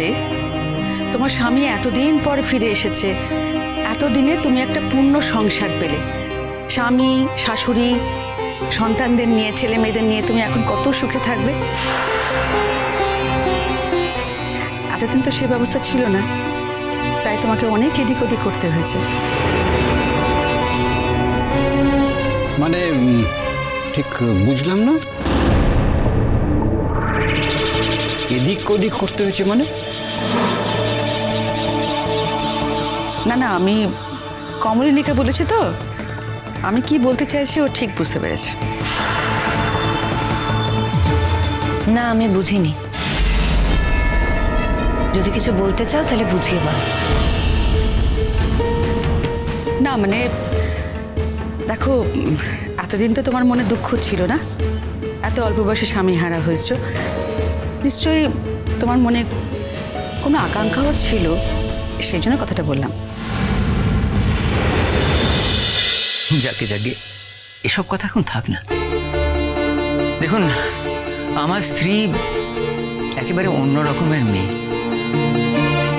রে তোমার স্বামী এতদিন পর ফিরে এসেছে। এতদিনে তুমি একটা পূর্ণ সংসার পেলে। স্বামী, শাশুড়ি, সন্তানদের নিয়ে, ছেলে মেয়েদের নিয়ে তুমি এখন কত সুখে থাকবে? এতদিন তো সে ব্যবস্থা ছিল না। তাই তোমাকে অনেক এদিক ওদিক করতে হয়েছে। মানে ঠিক বুঝলাম না? এদিক ওদিক করতে হয়েছে মানে? না না আমি কমলিনীকে বলেছি তো। আমি কি বলতে চাইছি ও ঠিক বুঝতে পেরেছে। না আমি বুঝিনি। যদি কিছু বলতে চাও তাহলে বুঝিয়ে বলো। না মানে দেখো এতদিন তো তোমার মনে দুঃখ ছিল না? এত অল্প বয়সে স্বামী হারা হয়েছ। নিশ্চয়ই তোমার মনে কোনো আকাঙ্ক্ষাও ছিল? সেই জন্য কথাটা বললাম। যাকে যাকে, এসব কথা এখন থাক না। দেখুন, আমার স্ত্রী একেবারে অন্য রকমের মেয়ে।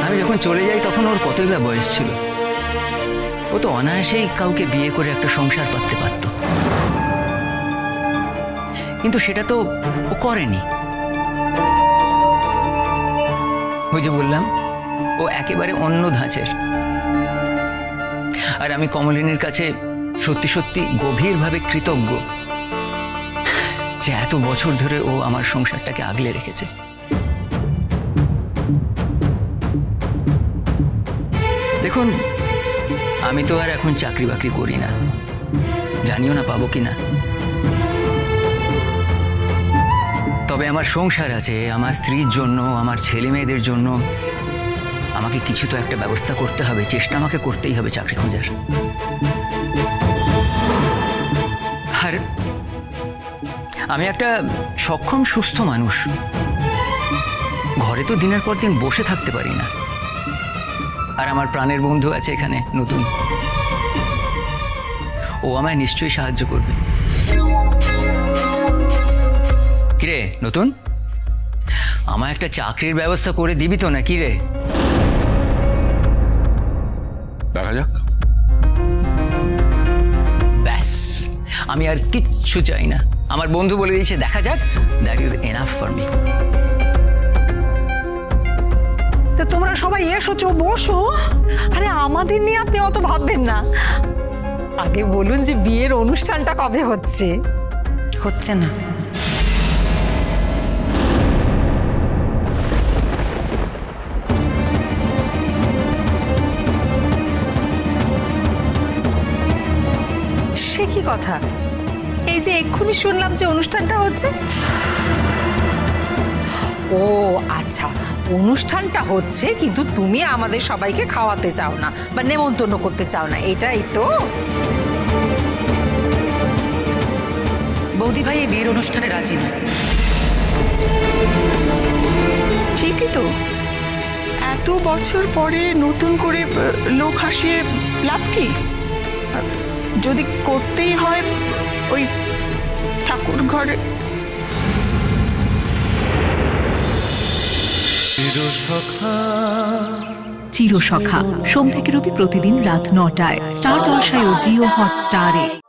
আমি যখন চলে যাই, তখন ওর কতই বা বয়স ছিল। ও তো অনায়াসেই কাউকে বিয়ে করে একটা সংসার পাততে পারত। কিন্তু সেটা তো ও করেনি। ওই যে বললাম, ও একেবারে অন্য ধাঁচের। আর আমি কমলিনীর কাছে সত্যি সত্যি গভীরভাবে কৃতজ্ঞ যে এত বছর ধরে ও আমার সংসারটাকে আগলে রেখেছে। দেখুন, আমি তো আর এখন চাকরি বাকরি করি না। জানিও না পাবো কি না তবে আমার সংসার আছে, আমার স্ত্রীর জন্য, আমার ছেলে মেয়েদের জন্য। আমাকে কিছু তো একটা ব্যবস্থা করতে হবে, চেষ্টা আমাকে করতেই হবে চাকরি খোঁজার। আর আমি একটা সক্ষম, সুস্থ মানুষ। ঘরে তো দিনের পর দিন বসে থাকতে পারি না। আর আমার প্রাণের বন্ধু আছে এখানে, নতুন। ও আমায় নিশ্চয়ই সাহায্য করবে। কিরে নতুন? আমায় একটা চাকরির ব্যবস্থা করে দিবি তো না কিরে দেখা যাক। ব্যাস আমি আর কিচ্ছু চাই না। আমার বন্ধু বলে দিয়েছে দেখা যাক that is enough for me তো তোমরা সবাই এসো চো বসো। আরে আমাদের নিয়ে আপনি অত ভাববেন না। আগে বলুন যে বিয়ের অনুষ্ঠানটা কবে হচ্ছে? হচ্ছে না। সে কি কথা? এই যে এক্ষুনি শুনলাম যে অনুষ্ঠানটা হচ্ছে। ও আচ্ছা অনুষ্ঠানটা হচ্ছে কিন্তু তুমি আমাদের সবাইকে খাওয়াতে চাও না বা নেমন্তন্ন করতে চাও না, এটাই তো। বৌদি ভাই, এই বিয়ের অনুষ্ঠানে রাজি নয়। ঠিকই তো। এত বছর পরে নতুন করে লোক হাসিয়ে লাভ কি? যদি করতেই হয় ওই ঠাকুর ঘরে চিরসখা। সোম থেকে রবি প্রতিদিন রাত নটায়। স্টার জলসায় ও জিও হটস্টারে।